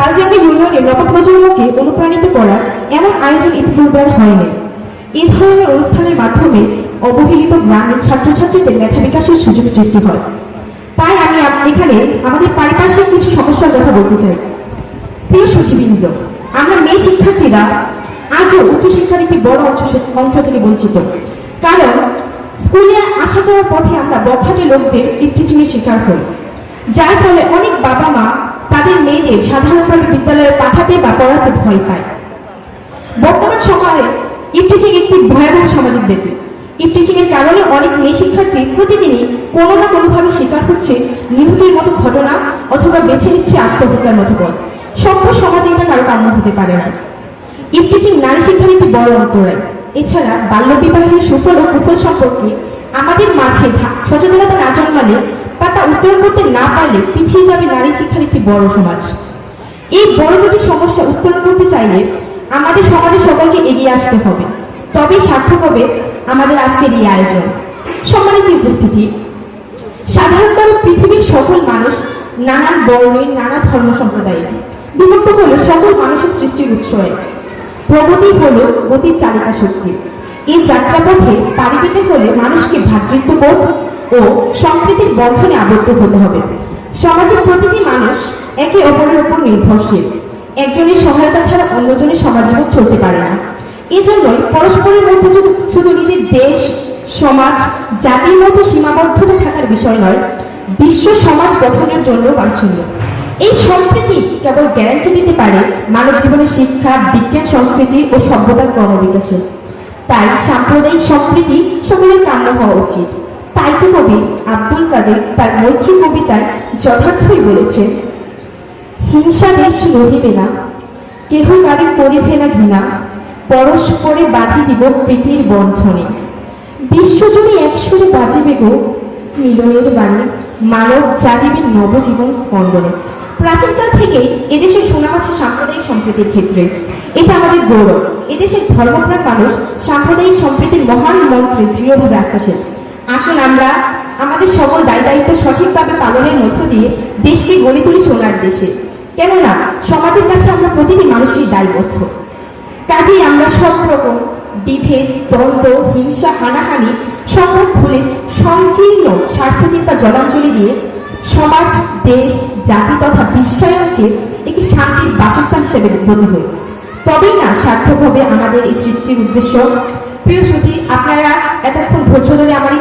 তালজাঙ্গা ইউনিয়নের নবপ্রজন্মকে অনুপ্রাণিত করার এমন আয়োজন ইতিপূর্বে আর হয়নি। এই ধরনের অনুষ্ঠানের মাধ্যমে অবহেলিত গ্রামের ছাত্রছাত্রীদের মেধা বিকাশের সুযোগ সৃষ্টি হয়। তাই আমি এখানে আমাদের পারিপার্শ্বিক কিছু সমস্যার কথা বলতে চাই। প্রিয় সচিবৃন্দ আমরা মেয়ে শিক্ষার্থীরা আজও উচ্চশিক্ষার একটি বড় অংশ অংশ থেকে বঞ্চিত। কারণ স্কুলে আসা যাওয়ার পথে আমরা বখাটে লোকদের ইফটিচিংয়ের শিকার হই। যার ফলে অনেক বাবা মা তাদের মেয়েদের সাধারণভাবে বিদ্যালয়ে পাঠাতে বা পড়াতে ভয় পায়। বর্তমান সময়ে ইফটিচিং একটি ভয়াবহ সামাজিক ইফটিচিং এর কারণে অনেক মেয়ে শিক্ষার্থী প্রতিদিনই কোনো না কোনোভাবে শিকার হচ্ছে নিহতের মতো ঘটনা অথবা বেছে নিচ্ছে আত্মহত্যার মতো পথ সভ্য সমাজে এটা কারও কাম্য হতে পারে না। ইফটিচিং নারী শিক্ষার একটি বড় অন্তরায়। এছাড়া বাল্যবিবাহের সুফল ও কুফল সম্পর্কে আমাদের মাঝে সচেতনতা না জন্মালে বা তা উত্তরণ করতে না পারলে পিছিয়ে যাবে নারী শিক্ষার একটি বড় সমাজ। এই বড় দুটি সমস্যা উত্তর করতে চাইলে আমাদের সমাজের সকলকে এগিয়ে আসতে হবে। তবে সার্থক হবে আমাদের আজকের এই আয়োজন। সম্মানিত উপস্থিতি সাধারণভাবে পৃথিবীর সকল মানুষ নানান বর্ণের নানা ধর্ম সম্প্রদায়ের। বিভক্ত হল সকল মানুষের সৃষ্টির উৎস। প্রগতি হল গতির চালিকা শক্তি। এই যাত্রাপথে পাড়ি দিতে হলে মানুষকে ভ্রাতৃত্ববোধ ও সম্প্রীতির বন্ধনে আবদ্ধ হতে হবে। সমাজের প্রতিটি মানুষ একে অপরের উপর নির্ভরশীল। একজনের সহায়তা ছাড়া অন্যজনের সমাজজীবন চলতে পারে না। এই জন্যই পরস্পরের মধ্যে শুধু নিজের দেশ, সমাজ, জাতির মধ্যে সীমাবদ্ধতা থাকার বিষয় নয়, বিশ্ব সমাজ গঠনের জন্য বাঞ্ছনীয়। এই সম্প্রীতি কেবল গ্যারান্টি দিতে পারে মানব জীবনের শিক্ষা, বিজ্ঞান, সংস্কৃতি ও সভ্যতার ক্রমবিকাশে। তাই সাম্প্রদায়িক সম্প্রীতি সকলের কাম্য হওয়া উচিত। তাই তো কবি আব্দুল কাদের তার মৈত্রী কবিতায় যথার্থই বলেছে হিংসা দেশ রহিবে না, কেহ কারে করিবে না ঘৃণা পরস্পরে বাঁধি দিব প্রীতির বন্ধনে। বিশ্বজুড়ে একসুরে বাজিবে গো, মিলনের বাণী মানব জাতিবে নবজীবন স্পন্দনে। প্রাচীনকাল থেকেই এদেশের সুনাম আছে সাম্প্রদায়িক সম্প্রীতির ক্ষেত্রে। এটা আমাদের গৌরব। এদেশের ধর্মপ্রাণ মানুষ সাম্প্রদায়িক সম্প্রীতির মহান মন্ত্রে দৃঢ়ভাবে আস্থাশীল আসুন আমরা আমাদের সকল দায় দায়িত্ব সঠিকভাবে পালনের মধ্য দিয়ে দেশকে গড়ে তুলি সোনার দেশে। কেননা, সমাজের কাছে আমরা প্রতিটি মানুষই দায়বদ্ধ। কাজেই আমরা সব রকম বিভেদ, দ্বন্দ্ব, হিংসা, হানাহানি সংঘাত খুলে সংকীর্ণ স্বার্থচিন্তা জলাঞ্জলি দিয়ে সমাজ, দেশ, জাতি তথা বিশ্বায়নকে একটি শান্তির বাসস্থান হিসেবে গতি হই তবেই না সার্থক হবে আমাদের এই সৃষ্টির উদ্দেশ্য। প্রিয় শ্রুতি, আপনারা এতক্ষণ ধৈর্য ধরে আমার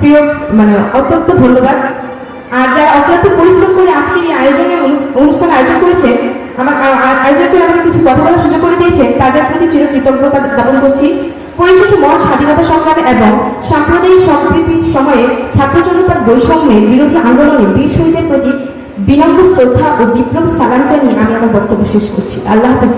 প্রিয় মানে অত্যন্ত ধন্যবাদ। আর যারা অক্লান্ত পরিশ্রম করে আজকের এই আয়োজনে অনুষ্ঠান আয়োজন করেছে আমার আয়োজন আমাকে কিছু কথা বলার সুযোগ করে দিয়েছে, তাদের প্রতি চির কৃতজ্ঞতা জ্ঞাপন করছি। পরিশেষে মহান স্বাধীনতা সংগ্রাম এবং সাম্প্রদায়িক সম্প্রীতির সময়ে ছাত্র জনতার বৈষম্যের বিরোধী আন্দোলনে বীর শহীদের প্রতি বিনম্র শ্রদ্ধা ও বিপ্লব সালাম জানিয়ে আমি আমার বক্তব্য শেষ করছি। আল্লাহ হাফিজ